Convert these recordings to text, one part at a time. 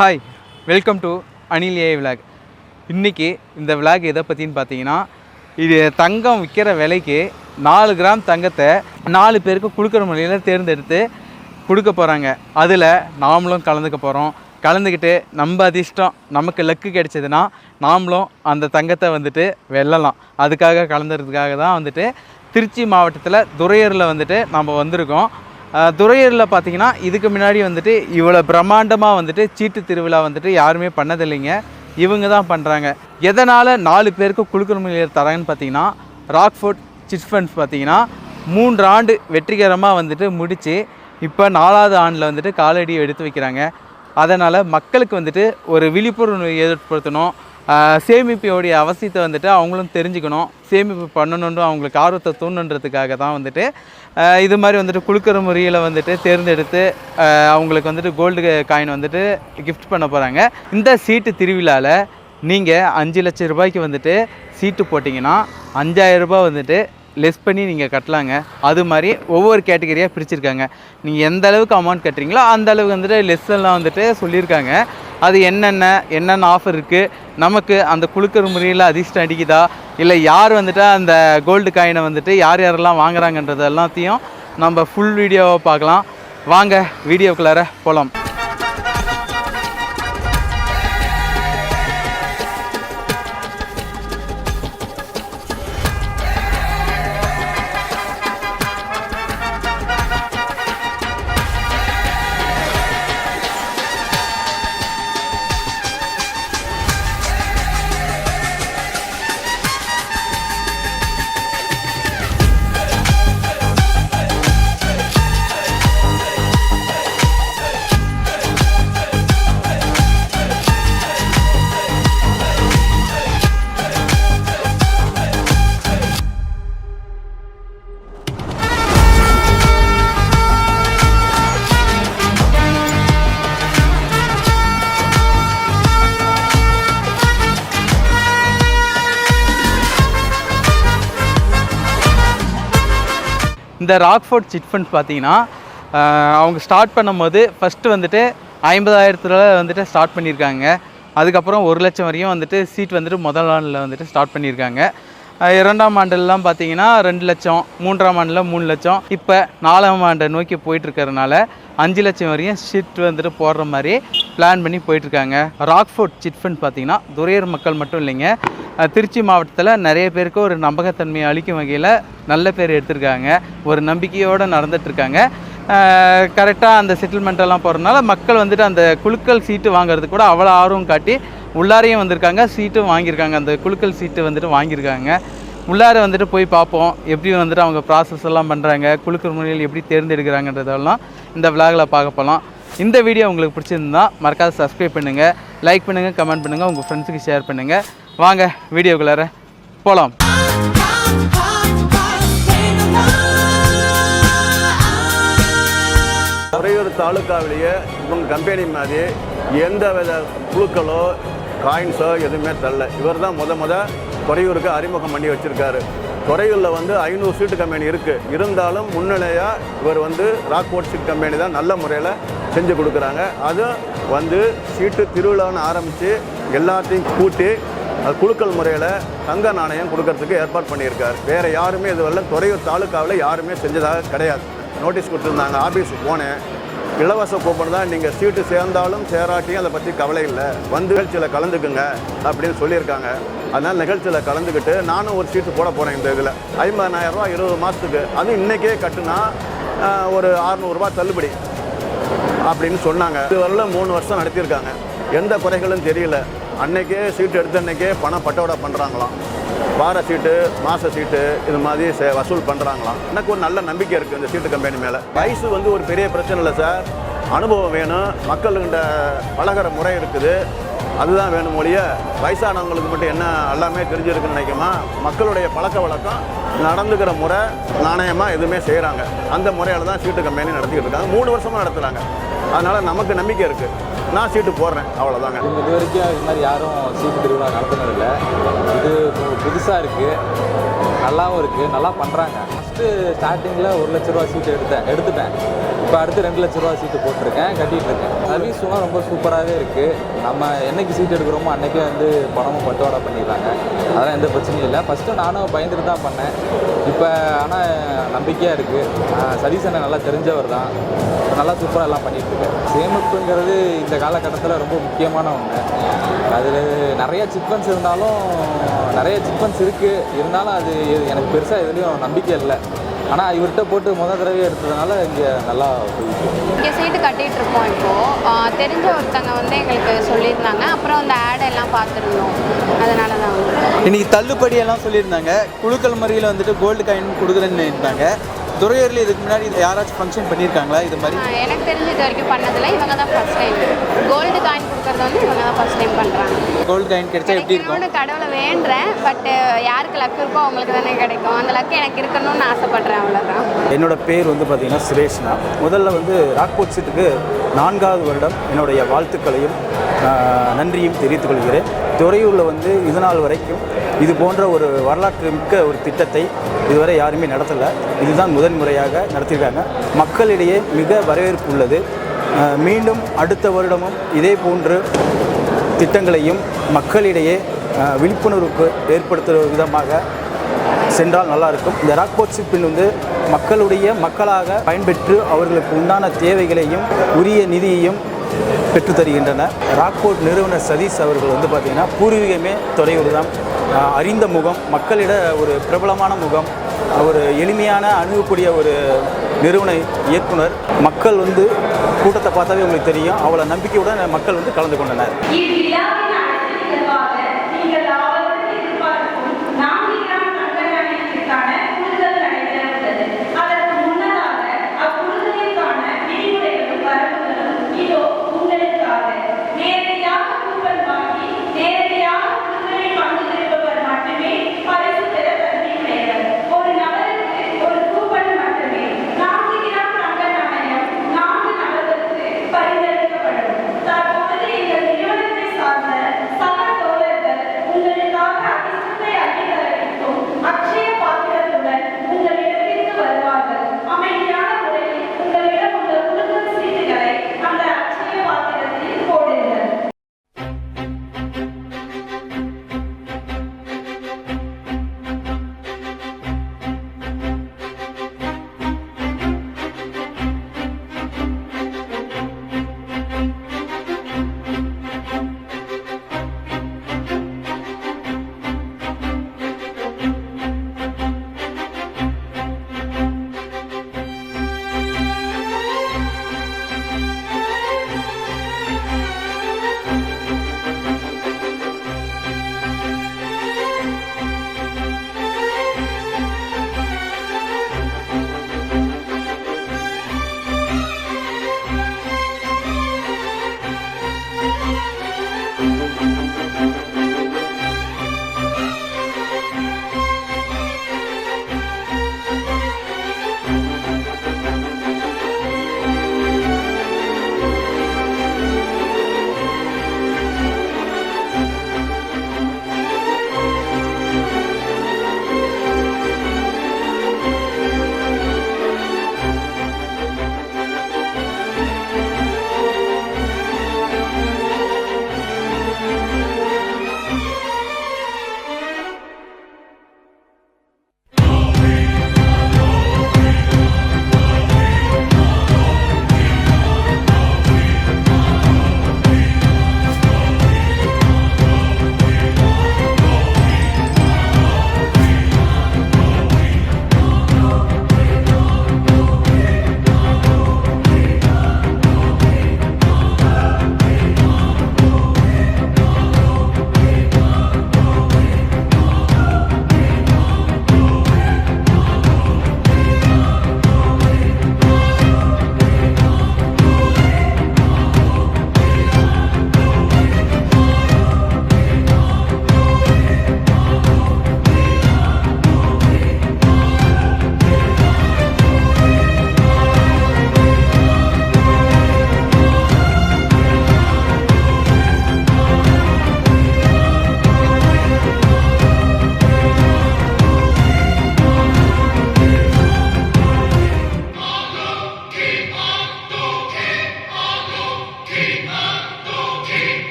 Hi welcome to Anil A vlog இன்றைக்கி இந்த vlog எதை பற்றின்னு பார்த்தீங்கன்னா இது தங்கம் விற்கிற விலைக்கு நாலு கிராம் தங்கத்தை நாலு பேருக்கு கொடுக்குற முறையில் தேர்ந்தெடுத்து கொடுக்க போகிறாங்க அதில் நாமளும் கலந்துக்க போகிறோம் கலந்துக்கிட்டு நம்ம அதிர்ஷ்டம் நமக்கு லக்கு கிடைச்சதுன்னா நாமளும் அந்த தங்கத்தை வந்துட்டு வெல்லலாம். அதுக்காக கலந்துறதுக்காக தான் வந்துட்டு திருச்சி மாவட்டத்தில் துறையூரில் வந்துட்டு நம்ம வந்திருக்கோம். துறையூரில் பார்த்தீங்கன்னா இதுக்கு முன்னாடி வந்துட்டு இவ்வளோ பிரம்மாண்டமாக வந்துட்டு சீட்டு திருவிழா வந்துட்டு யாருமே பண்ணதில்லைங்க. இவங்க தான் பண்ணுறாங்க எதனால் நாலு பேருக்கு குழுக்கள் முறையில் தராங்கன்னு பார்த்தீங்கன்னா ராக்ஃபோர்ட் சிட் ஃபண்ட்ஸ் பார்த்தீங்கன்னா மூன்று ஆண்டு வெற்றிகரமாக வந்துட்டு முடித்து இப்போ நாலாவது ஆண்டில் வந்துட்டு காலடி எடுத்து வைக்கிறாங்க. அதனால் மக்களுக்கு வந்துட்டு ஒரு விழிப்புணர்வு ஏற்படுத்தணும். சேமிப்போடைய அவசியத்தை வந்துட்டு அவங்களும் தெரிஞ்சுக்கணும். சேமிப்பு பண்ணணுன்றும் அவங்களுக்கு ஆர்வத்தை தூண்டுன்றதுக்காக தான் வந்துட்டு இது மாதிரி வந்துட்டு குழுக்கிற முறையில் வந்துட்டு தேர்ந்தெடுத்து அவங்களுக்கு வந்துட்டு கோல்டு காயின் வந்துட்டு கிஃப்ட் பண்ண போகிறாங்க இந்த சீட்டு திருவிழாவில் நீங்கள் அஞ்சு லட்சம் ரூபாய்க்கு வந்துட்டு சீட்டு போட்டிங்கன்னா அஞ்சாயிரம் ரூபாய் வந்துட்டு லெஸ் பண்ணி நீங்கள் கட்டலாங்க. அது மாதிரி ஒவ்வொரு கேட்டகரியாக பிரிச்சுருக்காங்க. நீங்கள் எந்த அளவுக்கு அமௌண்ட் கட்டுறீங்களோ அந்த அளவுக்கு வந்துட்டு லெஸ் எல்லாம் வந்துட்டு சொல்லியிருக்காங்க. அது என்னென்ன என்னென்ன ஆஃபர் இருக்குது நமக்கு அந்த குழுக்கிற முறையில் அதிர்ஷ்டம் அடிக்குதா? இல்லை யார் வந்துட்டு அந்த கோல்டு காயினை வந்துட்டு யார் யாரெல்லாம் வாங்குறாங்கன்றது எல்லாத்தையும் நம்ம ஃபுல் வீடியோவை பார்க்கலாம். வாங்க வீடியோக்குள்ளார போகலாம் இந்த ராக்ஃபோர்ட் சிட் ஃபண்ட்ஸ் பார்த்தீங்கன்னா அவங்க ஸ்டார்ட் பண்ணும்போது ஃபஸ்ட்டு வந்துட்டு ஐம்பதாயிரத்துல வந்துட்டு ஸ்டார்ட் பண்ணியிருக்காங்க. அதுக்கப்புறம் ஒரு லட்சம் வரையும் வந்துட்டு சீட் வந்துட்டு முதல் ஆண்டில் வந்துட்டு ஸ்டார்ட் பண்ணியிருக்காங்க. இரண்டாம் ஆண்டுலலாம் பார்த்தீங்கன்னா ரெண்டு லட்சம் மூன்றாம் ஆண்டில் மூணு லட்சம். இப்போ நாலாம் ஆண்டை நோக்கி போயிட்டுருக்கறனால அஞ்சு லட்சம் வரையும் சீட் வந்துட்டு போடுற மாதிரி பிளான் பண்ணி போயிட்டுருக்காங்க. ராக்ஃபோர்ட் சிட் ஃபண்ட் பார்த்தீங்கன்னா மக்கள் மட்டும் இல்லைங்க. திருச்சி மாவட்டத்தில் நிறைய பேருக்கு ஒரு நம்பகத்தன்மையை அளிக்கும் வகையில் நல்ல பேர் எடுத்திருக்காங்க. ஒரு நம்பிக்கையோடு நடந்துட்டுருக்காங்க. கரெக்டாக அந்த செட்டில்மெண்ட்டெல்லாம் போகிறதுனால மக்கள் வந்துட்டு அந்த குழுக்கள் சீட்டு வாங்குறதுக்கு கூட அவ்வளோ ஆர்வம் காட்டி உள்ளாரையும் வந்திருக்காங்க சீட்டும் வாங்கியிருக்காங்க. அந்த குழுக்கள் சீட்டு வந்துட்டு வாங்கியிருக்காங்க. உள்ளார வந்துட்டு போய் பார்ப்போம். எப்படி வந்துட்டு அவங்க ப்ராசஸ் எல்லாம் பண்ணுறாங்க குழுக்கள் முறையில் எப்படி தேர்ந்தெடுக்கிறாங்கன்றதெல்லாம் இந்த விலாகில் பார்க்க போகலாம் இந்த வீடியோ உங்களுக்கு பிடிச்சிருந்தா மறக்காத சப்ஸ்கிரைப் பண்ணுங்கள் லைக் பண்ணுங்கள் கமெண்ட் பண்ணுங்கள் உங்கள் ஃப்ரெண்ட்ஸுக்கு ஷேர் பண்ணுங்கள் வாங்க வீடியோக்குள்ளார போகலாம் துறையூர் தாலுக்காவிலேயே இவங்க கம்பெனி மாதிரி எந்த வித குழுக்களோ காயின்ஸோ எதுவுமே தரல. இவர் தான் முத முத துறையூருக்கு அறிமுகம் பண்ணி வச்சுருக்காரு. துறையூரில் வந்து ஐநூறு சீட்டு கம்பெனி இருக்குது இருந்தாலும் முன்னிலையாக இவர் வந்து ராக்போர்ட் சீட் கம்பெனி தான் நல்ல முறையில் செஞ்சு கொடுக்குறாங்க. அதுவும் வந்து சீட்டு திருவிழான்னு ஆரம்பித்து எல்லாத்தையும் கூட்டி அது குழுக்கள் முறையில் தங்க நாணயம் கொடுக்கறதுக்கு ஏற்பாடு பண்ணியிருக்காரு. வேறு யாருமே இதுவரை துறையூர் தாலுக்காவில் யாருமே செஞ்சதாக கிடையாது. நோட்டீஸ் கொடுத்துருந்தாங்க. ஆஃபீஸுக்கு போனேன். இலவச கூப்பன் தான் நீங்கள் சீட்டு சேர்ந்தாலும் சேராட்டியும் அதை பற்றி கவலை இல்லை. வந்து நிகழ்ச்சியில் கலந்துக்குங்க அப்படின்னு சொல்லியிருக்காங்க. அதனால் நிகழ்ச்சியில் கலந்துக்கிட்டு நானும் ஒரு சீட்டு போட போகிறேன் இந்த இதில். ஐம்பதாயிரரூவா இருபது மாதத்துக்கு அது இன்றைக்கே கட்டுனா ஒரு அறநூறுபா தள்ளுபடி அப்படின்னு சொன்னாங்க. இதுவரையில் மூணு வருஷம் நடத்தியிருக்காங்க. எந்த குறைகளும் தெரியல. அன்னைக்கே சீட்டு எடுத்த அன்னைக்கே பணம் பட்டோட பண்ணுறாங்களாம் வார சீட்டு மாத சீட்டு இது மாதிரி செ- வசூல் பண்ணுறாங்களாம் எனக்கு ஒரு நல்ல நம்பிக்கை இருக்குது இந்த சீட்டு கம்பெனி மேலே. வயசு வந்து ஒரு பெரிய பிரச்சனை இல்லை சார். அனுபவம் வேணும். மக்கள்கிட்ட பழகுற முறை இருக்குது. அதுதான் வேணும் ஒழிய வயசானவங்களுக்கு மட்டும் என்ன எல்லாமே தெரிஞ்சிருக்குன்னு நினைக்குமா மக்களுடைய பழக்க வழக்கம் நடந்துக்கிற முறை நாணயமாக எதுவுமே செய்கிறாங்க அந்த முறையால் தான் சீட்டு கம்பெனி நடத்திக்கிட்டு இருக்காங்க. மூணு வருஷமாக நடத்துகிறாங்க அதனால் நமக்கு நம்பிக்கை இருக்குது நான் சீட்டு போடுறேன். அவ்வளோதாங்க இது வரைக்கும் இது மாதிரி யாரும் சீட்டு திருவிழா நடத்துனதில்லை இது புதுசாக இருக்குது நல்லாவும் இருக்குது நல்லா பண்ணுறாங்க ஃபஸ்ட்டு ஸ்டார்டிங்கில் ஒரு லட்ச ரூபா சீட்டு எடுத்தேன். எடுத்துட்டேன். இப்போ அடுத்து ரெண்டு லட்ச ரூபா சீட்டு போட்டிருக்கேன் கட்டிகிட்டு இருக்கேன் சர்வீஸ்லாம் ரொம்ப சூப்பராகவே இருக்குது நம்ம என்னைக்கு சீட் எடுக்கிறோமோ அன்றைக்கே வந்து பணமும் பட்டுவாடா பண்ணிடுறாங்க. அதெல்லாம் எந்த பிரச்சனையும் இல்லை. ஃபஸ்ட்டு நானும் பயந்துட்டு தான் பண்ணேன். இப்போ ஆனால் நம்பிக்கையாக இருக்குது சர்வீஸ் என்ன நல்லா தெரிஞ்சவர் தான். நல்லா சூப்பராக எல்லாம் பண்ணிகிட்ருக்கேன் சேமிப்புங்கிறது இந்த காலகட்டத்தில் ரொம்ப முக்கியமான ஒன்று அதில் நிறைய சிக்வன்ஸ் இருந்தாலும் நிறைய சிக்வன்ஸ் இருக்குது இருந்தாலும் அது எனக்கு பெருசாக எதுலேயும் நம்பிக்கை இல்லை. ஆனால் இவர்கிட்ட போட்டு முத தடவை எடுத்ததுனால இங்கே நல்லா போயிட்டு. இங்கே சீட்டு கட்டிட்டு இருக்கோம் இப்போது தெரிஞ்ச ஒருத்தங்க வந்து எங்களுக்கு சொல்லியிருந்தாங்க. அப்புறம் அந்த ஆட் எல்லாம் பார்த்துருந்தோம். அதனால தான் இன்னைக்கு தள்ளுபடி எல்லாம் சொல்லியிருந்தாங்க. குழுக்கள் முறையில் வந்துட்டு கோல்டு காயின் கொடுக்குறேன்னு இருந்தாங்க துறையூரில் இதுக்கு முன்னாடி யாராச்சும் ஃபங்க்ஷன் பண்ணியிருக்காங்களா? இது மாதிரி? எனக்கு தெரிஞ்ச இது வரைக்கும் பண்ணதில்ல. இவங்க தான் ஃபஸ்ட் டைம் கோல்டு காயின் கொடுக்கறது வந்து இவங்க தான் ஃபஸ்ட் டைம் பண்ணுறாங்க கோல்டு காயின் கிடைச்சா எப்படி இருக்கும்? கடவுளை வேண்டுறேன் பட் யாருக்கு லக் இருக்கோ அவங்களுக்கு தானே கிடைக்கும். அந்த லக் எனக்கு இருக்கணும்னு ஆசைப்படுறேன் அவ்வளோதான் என்னோட பேர் வந்து பார்த்தீங்கன்னா சுரேஷ்னா. முதல்ல வந்து ராக்போர்ட் சீட்டுக்கு நான்காவது வருடம் என்னுடைய வாழ்த்துக்களையும் நன்றியும் தெரிவித்துக் கொள்கிறேன். துறையூரில் வந்து இது நாள் வரைக்கும் இது போன்ற ஒரு வரலாற்று மிக்க ஒரு திட்டத்தை இதுவரை யாருமே நடத்தலை. இதுதான் முதன் முறையாக நடத்தியிருக்காங்க மக்களிடையே மிக வரவேற்பு உள்ளது. மீண்டும் அடுத்த வருடமும் இதே போன்று திட்டங்களையும் மக்களிடையே விழிப்புணர்வுக்கு ஏற்படுத்துகிற விதமாக சென்றால் நல்லாயிருக்கும். இந்த ராக்போர்ட் ஷிப்பின் வந்து மக்களுடைய மக்களாக பயன்பெற்று அவர்களுக்கு உண்டான தேவைகளையும் உரிய நிதியையும் பெற்று தருகின்றன ராக்போர்ட் நிறுவனர் சதீஷ் அவர்கள் வந்து பார்த்திங்கன்னா பூர்வீகமே துறையூர் தான் அறிந்த முகம் மக்களிட ஒரு பிரபலமான முகம் ஒரு எளிமையான அணுகக்கூடிய ஒரு நிறுவன இயக்குனர். மக்கள் வந்து கூட்டத்தை பார்த்தாவே உங்களுக்கு தெரியும். அவ்வளோ நம்பிக்கையுடன் மக்கள் வந்து கலந்து கொண்டனர்.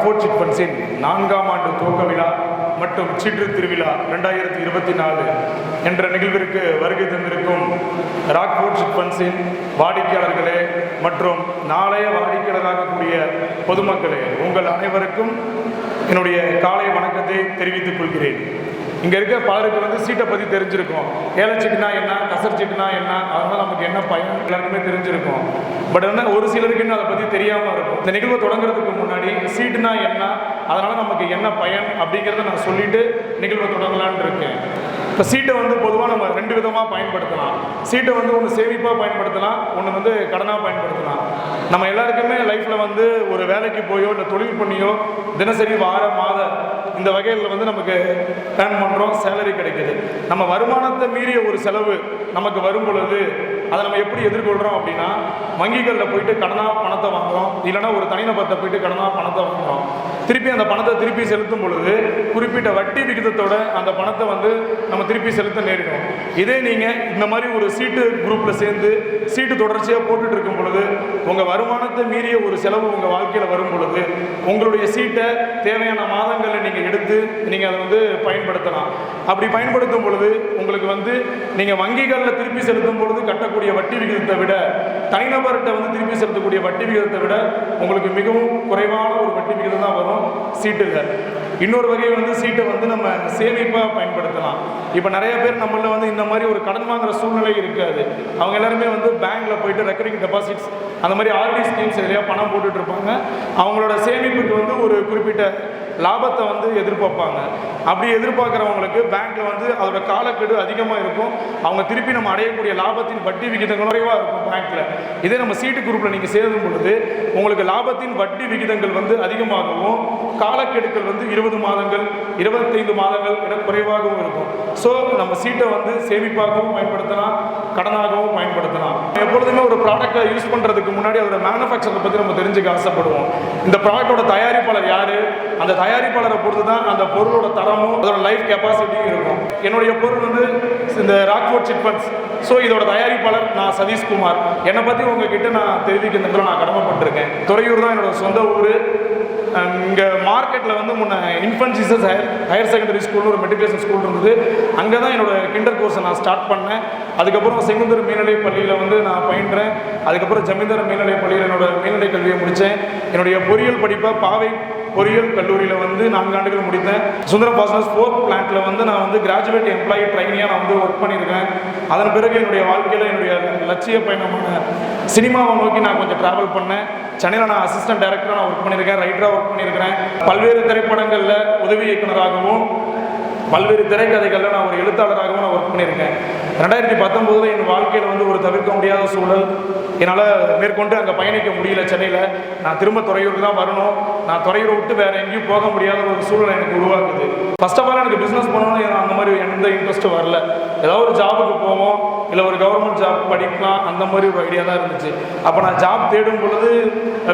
ராக்ஃபோர்ட் சிட் ஃபண்ட்ஸின் நான்காம் ஆண்டு துவக்க விழா மற்றும் சீற்று திருவிழா ரெண்டாயிரத்தி இருபத்தி நாலு என்ற நிகழ்விற்கு வருகை தந்திருக்கும் ராக்ஃபோர்ட் சிட் ஃபண்ட்ஸின் வாடிக்கையாளர்களே மற்றும் நாளைய வாடிக்கையாளராகக்கூடிய பொதுமக்களே உங்கள் அனைவருக்கும் என்னுடைய காலை வணக்கத்தை தெரிவித்துக் கொள்கிறேன். இங்கே இருக்க பலருக்கு வந்து சீட்டை பற்றி தெரிஞ்சிருக்கும். ஏழை என்ன கசர் சீட்டுனா என்ன அதனால் நமக்கு என்ன பயன் எல்லாருக்குமே தெரிஞ்சிருக்கும். பட் என்ன ஒரு சிலருக்கு இன்னும் அதை பற்றி தெரியாமல் இருக்கும். இந்த நிகழ்வு தொடங்குறதுக்கு முன்னாடி சீட்டுனா என்ன அதனால் நமக்கு என்ன பயன் அப்படிங்கிறத நான் சொல்லிட்டு நிகழ்வை தொடங்கலான்னு இருக்கேன். இப்போ சீட்டை வந்து பொதுவாக நம்ம ரெண்டு விதமாக பயன்படுத்தலாம். சீட்டை வந்து ஒன்று சேமிப்பாக பயன்படுத்தலாம் ஒன்று வந்து கடனாக பயன்படுத்தலாம். நம்ம எல்லாருக்குமே லைஃப்பில் வந்து ஒரு வேலைக்கு போயோ இல்லை தொழில் பண்ணியோ தினசரி வார மாத இந்த வகையில் வந்து நமக்கு ஏர்ன் பண்ணுறோம் சேலரி கிடைக்குது. நம்ம வருமானத்தை மீறிய ஒரு செலவு நமக்கு வரும் பொழுது அதை நம்ம எப்படி எதிர்கொள்கிறோம் அப்படின்னா வங்கிகளில் போயிட்டு கடனாக பணத்தை வாங்குகிறோம் இல்லைன்னா ஒரு தனிநபர்கிட்ட போயிட்டு கடனாக பணத்தை வாங்குறோம். திருப்பி அந்த பணத்தை திருப்பி செலுத்தும் பொழுது குறிப்பிட்ட வட்டி விகிதத்தோட அந்த பணத்தை வந்து நம்ம திருப்பி செலுத்த நேரிடும். இதே நீங்கள் இந்த மாதிரி ஒரு சீட்டு குரூப்பில் சேர்ந்து சீட்டு தொடர்ச்சியாக போட்டுட்டு இருக்கும் பொழுது உங்கள் வருமானத்தை மீறிய ஒரு செலவு உங்கள் வாழ்க்கையில் வரும் பொழுது உங்களுடைய சீட்டை தேவையான மாதங்களில் நீங்கள் எடுத்து நீங்கள் அதை வந்து பயன்படுத்தலாம். அப்படி பயன்படுத்தும் பொழுது உங்களுக்கு வந்து நீங்கள் வங்கிகளில் திருப்பி செலுத்தும் பொழுது கட்டக்கூடிய வட்டி விகிதத்தை விட தனிநபர்கிட்ட வந்து திருப்பி செலுத்தக்கூடிய வட்டி விகிதத்தை விட உங்களுக்கு மிகவும் குறைவான ஒரு வட்டி விகிதம் தான் வரும் சீட்டுகள் இன்னொரு வகை வந்து சீட்டை வந்து நம்ம சேமிப்பாக பயன்படுத்தலாம். இப்போ நிறைய பேர் நம்மள வந்து இந்த மாதிரி ஒரு கடன் வாங்குற சூழ்நிலை இருக்காது. அவங்க எல்லாருமே வந்து பேங்க்ல போயிட்டு ரெக்கரிங் டெபாசிட்ஸ் அந்த மாதிரி ஆர்டி ஸ்கீம்ஸ் எதுலையா பணம் போட்டுட்டு இருப்பாங்க. அவங்களோட சேமிப்புக்கு வந்து ஒரு குறிப்பிட்ட லாபத்தை வந்து எதிர்பார்ப்பாங்க. அப்படி எதிர்பார்க்குறவங்களுக்கு பேங்க்ல வந்து அதோட காலக்கெடு அதிகமாக இருக்கும். அவங்க திருப்பி நம்ம அடையக்கூடிய லாபத்தின் வட்டி விகிதங்கள் குறைவாக இருக்கும் பேங்க்ல இதே நம்ம சீட்டு குரூப்பில் நீங்கள் சேரும் பொழுது உங்களுக்கு லாபத்தின் வட்டி விகிதங்கள் வந்து அதிகமாகவும் காலக்கெடுக்கள் வந்து இருபது மாதங்கள் இருபத்தைந்து மாதங்கள் என குறைவாகவும் இருக்கும். ஸோ நம்ம சீட்டை வந்து சேமிப்பாகவும் பயன்படுத்தலாம் கடனாகவும் பயன்படுத்தலாம். எப்பொழுதுமே ஒரு ப்ராடக்ட்டை யூஸ் பண்ணுறதுக்கு முன்னாடி அதோட மேனுஃபேக்சரை பற்றி நம்ம தெரிஞ்சுக்க ஆசைப்படுவோம். இந்த ப்ராடக்டோட தயாரிப்பாளர் யார்? அந்த தயாரிப்பாளரை பொறுத்து தான் அந்த பொருளோட தரமும் அதோட லைஃப் கெப்பாசிட்டியும் இருக்கும். என்னுடைய பொருள் வந்து இந்த ராக்ஃபோர்ட் சிட் ஃபண்ட்ஸ் ஸோ இதோட தயாரிப்பாளர் நான் சதீஷ்குமார். என்னை பற்றி உங்ககிட்ட நான் தெரிவிக்கிறதுல நான் கடமைப்பட்டிருக்கேன். துறையூர் தான் என்னோட சொந்த ஊர். இங்கே மார்க்கெட்டில் வந்து முன்ன infant Jesus higher higher secondary ஸ்கூல்னு ஒரு மெட்ரிகுலேஷன் ஸ்கூல் இருந்தது. அங்கே தான் என்னோட கிண்டர் கோர்ஸை நான் ஸ்டார்ட் பண்ணேன். அதுக்கப்புறம் செங்குந்தர் மேல்நிலை பள்ளியில் வந்து நான் பயின்றேன். அதுக்கப்புறம் ஜமீந்தர் மேல்நிலை பள்ளியில் என்னோட மேல்நிலை கல்வியை முடித்தேன் என்னுடைய பொறியியல் படிப்பை பாவை பொறியியல் கல்லூரியில் வந்து நான்கு ஆண்டுகள் முடித்தேன். சுந்தர பாசனஸ் ஃபோர்த் பிளான்ட்டில் வந்து நான் வந்து கிராஜுவேட் எம்ப்ளாயி ட்ரைனியாக நான் வந்து ஒர்க் பண்ணியிருக்கேன். அதன் பிறகு என்னுடைய வாழ்க்கையில் என்னுடைய லட்சிய பயணமான சினிமாவை நோக்கி நான் கொஞ்சம் ட்ராவல் பண்ணேன். சென்னையில் நான் அசிஸ்டன்ட் டைரக்டராக நான் ஒர்க் பண்ணியிருக்கேன் ரைட்டராக ஒர்க் பண்ணியிருக்கிறேன். பல்வேறு திரைப்படங்களில் உதவி இயக்குனராகவும் பல்வேறு திரைக்கதைகளில் நான் ஒரு எழுத்தாளராகவும் நான் ஒர்க் பண்ணியிருக்கேன். ரெண்டாயிரத்தி பத்தொம்போதில் என் வாழ்க்கையில் வந்து ஒரு தவிர்க்க முடியாத சூழல். என்னால் மேற்கொண்டு அங்கே பயணிக்க முடியல சென்னையில். நான் திரும்ப துறையூருக்கு தான் வரணும். நான் துறையூரை விட்டு வேறு எங்கேயும் போக முடியாத ஒரு சூழல் எனக்கு உருவாகுது ஃபர்ஸ்ட் ஆஃப் ஆல் எனக்கு பிஸ்னஸ் பண்ணணும்னு அந்த மாதிரி எந்த இன்ட்ரெஸ்ட்டும் வரல. ஏதாவது ஒரு ஜாபுக்கு போவோம். இல்லை ஒரு கவர்மெண்ட் ஜாப் படிக்கலாம். அந்த மாதிரி ஒரு ஐடியா தான் இருந்துச்சு. அப்போ நான் ஜாப் தேடும் பொழுது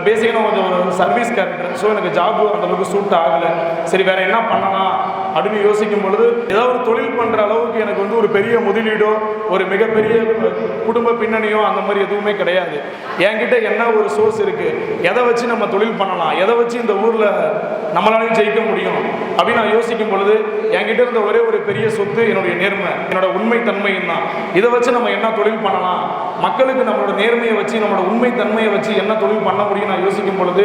பேசிக்காக கொஞ்சம் ஒரு சர்வீஸ் கேரக்டர் ஸோ எனக்கு ஜாப் அந்தளவுக்கு சூட் ஆகலை. சரி வேறு என்ன பண்ணலாம்? அப்படின்னு யோசிக்கும் பொழுது ஏதோ ஒரு தொழில் பண்ணுற அளவுக்கு எனக்கு வந்து ஒரு பெரிய முதலீடோ ஒரு மிகப்பெரிய குடும்ப பின்னணியோ அந்த மாதிரி எதுவுமே கிடையாது. என்கிட்ட என்ன ஒரு சோர்ஸ் இருக்குது எதை வச்சு நம்ம தொழில் பண்ணலாம்? எதை வச்சு இந்த ஊரில் நம்மளாலையும் ஜெயிக்க முடியும்? அப்படின்னு நான் யோசிக்கும் பொழுது என்கிட்ட இருந்த ஒரே ஒரு பெரிய சொத்து என்னுடைய நேர்மை. என்னோட உண்மை தன்மையும் தான். இதை வச்சு நம்ம என்ன தொழில் பண்ணலாம்? மக்களுக்கு நம்மளோட நேர்மையை வச்சு நம்மளோட உண்மை தன்மையை வச்சு என்ன தொழில் பண்ண முடியும் நான் யோசிக்கும் பொழுது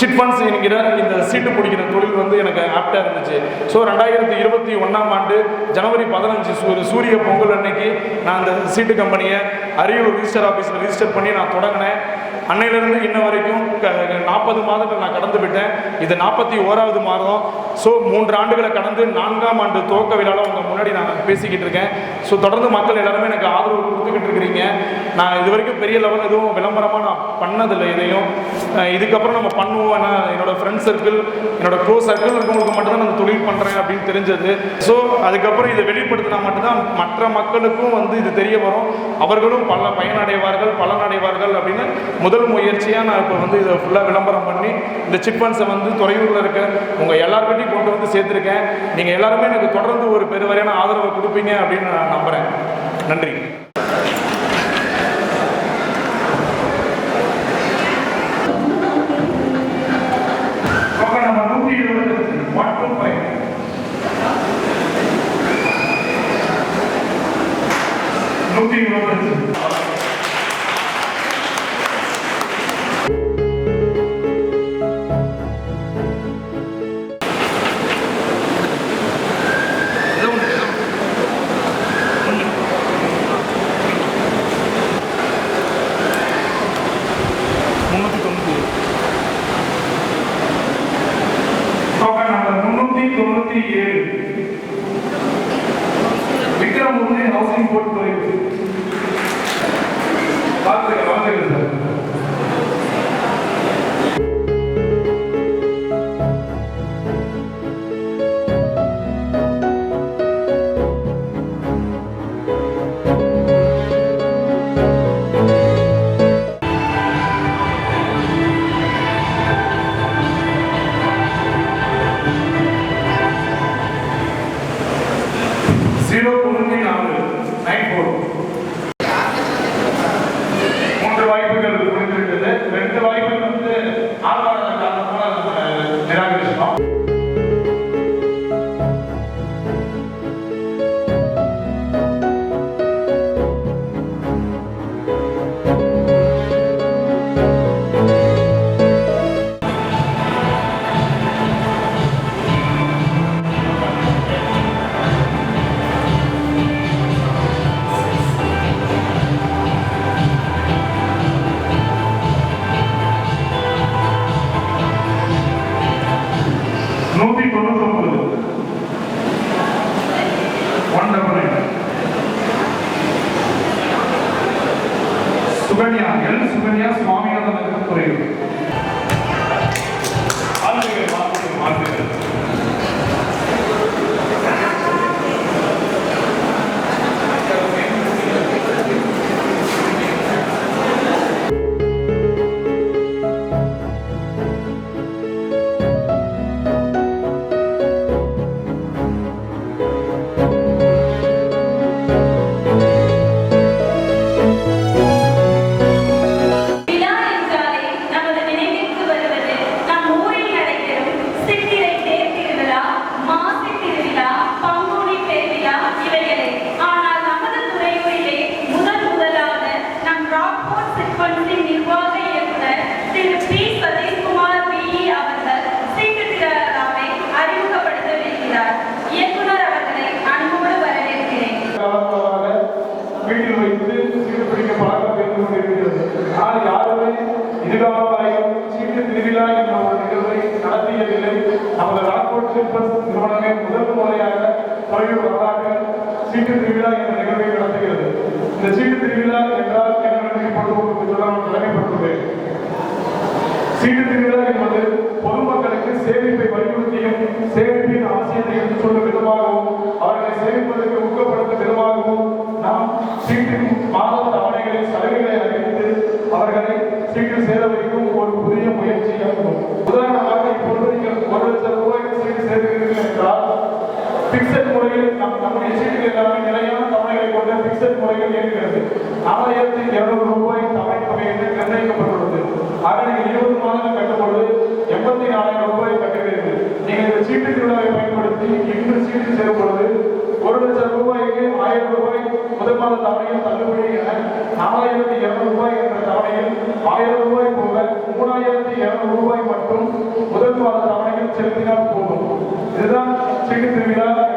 சிட் ஃபண்ட்ஸ் என்கிற இந்த சீட்டு பிடிக்கிற தொழில் வந்து எனக்கு ஆப்டாக இருந்துச்சு. ஸோ ரெண்டாயிரத்தி இருபத்தி ஒன்றாம் ஆண்டு ஜனவரி பதினஞ்சு சூ சூரிய பொங்கல் அன்னைக்கு நான் அந்த சீட்டு கம்பெனியை அரியலூர் ரிஜிஸ்டர் ஆஃபீஸில் ரிஜிஸ்டர் பண்ணி நான் தொடங்கினேன். அன்னையிலிருந்து இன்ன வரைக்கும் நாற்பது மாதங்கள் நான் கடந்து விட்டேன் இது நாற்பத்தி ஓராவது மாதம். ஸோ மூன்று ஆண்டுகளை கடந்து நான்காம் ஆண்டு துவக்க விழாவில் உங்கள் முன்னாடி நான் பேசிக்கிட்டு இருக்கேன். ஸோ தொடர்ந்து மக்கள் எல்லாருமே எனக்கு ஆதரவு கொடுத்துக்கிட்டு இருக்கிறீங்க நான் இது வரைக்கும் பெரிய லெவல் எதுவும் விளம்பரமாக நான் பண்ணதில்லை எதையும். இதுக்கப்புறம் நம்ம பண்ணுவோம். ஏன்னா என்னோடய ஃப்ரெண்ட் சர்க்கிள் என்னோட க்ளோஸ் சர்க்கிள் இருக்கவங்களுக்கு மட்டும்தான் நான் தொழில் பண்ணுறேன் அப்படின்னு தெரிஞ்சது. ஸோ அதுக்கப்புறம் இதை வெளிப்படுத்தினா மட்டும்தான் மற்ற மக்களுக்கும் வந்து இது தெரிய வரும். அவர்களும் பல பயனடைவார்கள் பலனடைவார்கள் அப்படின்னு முதல் முயற்சியாக நான் இப்போ வந்து இதை ஃபுல்லாக விளம்பரம் பண்ணி இந்த சிப்பன்ஸை வந்து துறையூரில் இருக்க உங்கள் எல்லாருமே கொண்டு வந்து சேர்த்துருக்கேன். நீங்கள் எல்லாருமே எனக்கு தொடர்ந்து ஒரு பெருவரையான ஆதரவை கொடுப்பீங்க அப்படின்னு நான் நம்புகிறேன் நன்றி. நூற்றி இருபது பிக்சட் முறையில் நம் நம்முடைய சீட்டில் எல்லாமே நிலையான தவணைகளை கொண்ட பிக்சட் முறைகள் இருக்கிறது நாலாயிரத்தி இருநூறு ரூபாய் தவணை தொகை என்று நிர்ணயிக்கப்பட்டுள்ளது. ஆக நீங்கள் இருபது மாதங்கள் கட்டும்பொழுது எண்பத்தி நாலாயிரம் ரூபாய் கட்டுகிறீர்கள் நீங்கள் இந்த சீட்டு திருவிழாவை பயன்படுத்தி இன்று சீட்டு சேரும் பொழுது ஒரு லட்சம் ரூபாய்க்கு ஆயிரம் ரூபாய் முதல் மாத தவணையில் தள்ளுபடி என நாலாயிரத்தி இருநூறு ரூபாய் என்ற தவணையில் ஆயிரம் ரூபாய் போக மூணாயிரத்தி இருநூறு ரூபாய் மட்டும் முதல் மாத தவணையில் செலுத்தினால் போகும் இதுதான் சீட்டு திருவிழா.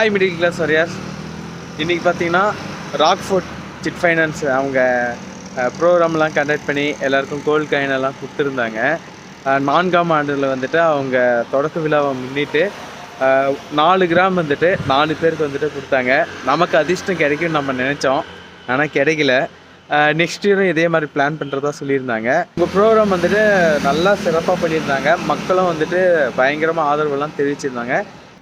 ஹாய் மிடில் கிளாஸ் வரியாஸ் இன்றைக்கி பார்த்தீங்கன்னா ராக்ஃபோர்ட் சிட் ஃபைனான்ஸ் அவங்க ப்ரோக்ராம்லாம் கண்டக்ட் பண்ணி எல்லாருக்கும் கோல்ட் காயின் எல்லாம் கொடுத்துருந்தாங்க. நான்காம் ஆண்டில் வந்துட்டு அவங்க தொடக்க விழாவை முன்னிட்டு நாலு கிராம் வந்துட்டு நாலு பேருக்கு வந்துட்டு கொடுத்தாங்க. நமக்கு அதிர்ஷ்டம் கிடைக்கும் நம்ம நினச்சோம். ஆனால் கிடைக்கல. நெக்ஸ்ட் இயரும் இதே மாதிரி பிளான் பண்ணுறதா சொல்லியிருந்தாங்க. உங்கள் ப்ரோக்ராம் வந்துட்டு நல்லா சிறப்பாக பண்ணியிருந்தாங்க. மக்களும் வந்துட்டு பயங்கரமாக ஆதரவெல்லாம் தெரிவிச்சிருந்தாங்க.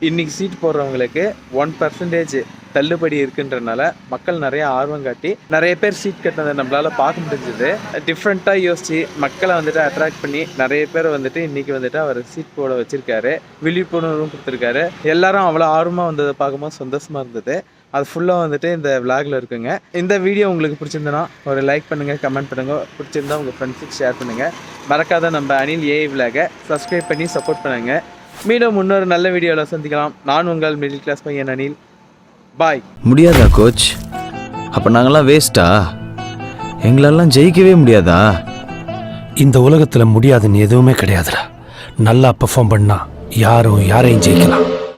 இன்னைக்கு சீட் போடுறவங்களுக்கு ஒன் பர்சன்டேஜ் தள்ளுபடி இருக்குன்றனால மக்கள் நிறைய ஆர்வம் காட்டி நிறைய பேர் சீட் கட்டினதை நம்மளால பார்க்க முடிஞ்சது. டிஃப்ரெண்ட்டாக யோசிச்சு மக்களை வந்துட்டு அட்ராக்ட் பண்ணி நிறைய பேர் வந்துட்டு இன்னைக்கு வந்துட்டு அவர் சீட் போட வச்சிருக்காரு. விழிப்புணர்வும் கொடுத்துருக்காரு. எல்லாரும் அவ்வளோ ஆர்வமாக வந்ததை பார்க்கும்போது சந்தோஷமா இருந்தது. அது ஃபுல்லாக வந்துட்டு இந்த விளாகில் இருக்குங்க. இந்த வீடியோ உங்களுக்கு பிடிச்சிருந்தனா ஒரு லைக் பண்ணுங்கள் கமெண்ட் பண்ணுங்கள் பிடிச்சிருந்தா உங்கள் ஃப்ரெண்ட்ஸுக்கு ஷேர் பண்ணுங்கள் மறக்காத நம்ம அனில் ஏஐ விளாகை சப்ஸ்கிரைப் பண்ணி சப்போர்ட் பண்ணுங்க. மீண்டும் இன்னொரு நல்ல வீடியோவில் சந்திக்கலாம். நான் உங்கள் மிடில் கிளாஸ் பையன் அனில். பாய் முடியாதா கோச் அப்போ நாங்கள்லாம் வேஸ்ட்டா எங்களெல்லாம் ஜெயிக்கவே முடியாதா? இந்த உலகத்துல முடியாதுன்னு எதுவுமே கிடையாதுடா. நல்லா பெர்ஃபார்ம் பண்ணா யாரும் யாரையும் ஜெயிக்கலாம்.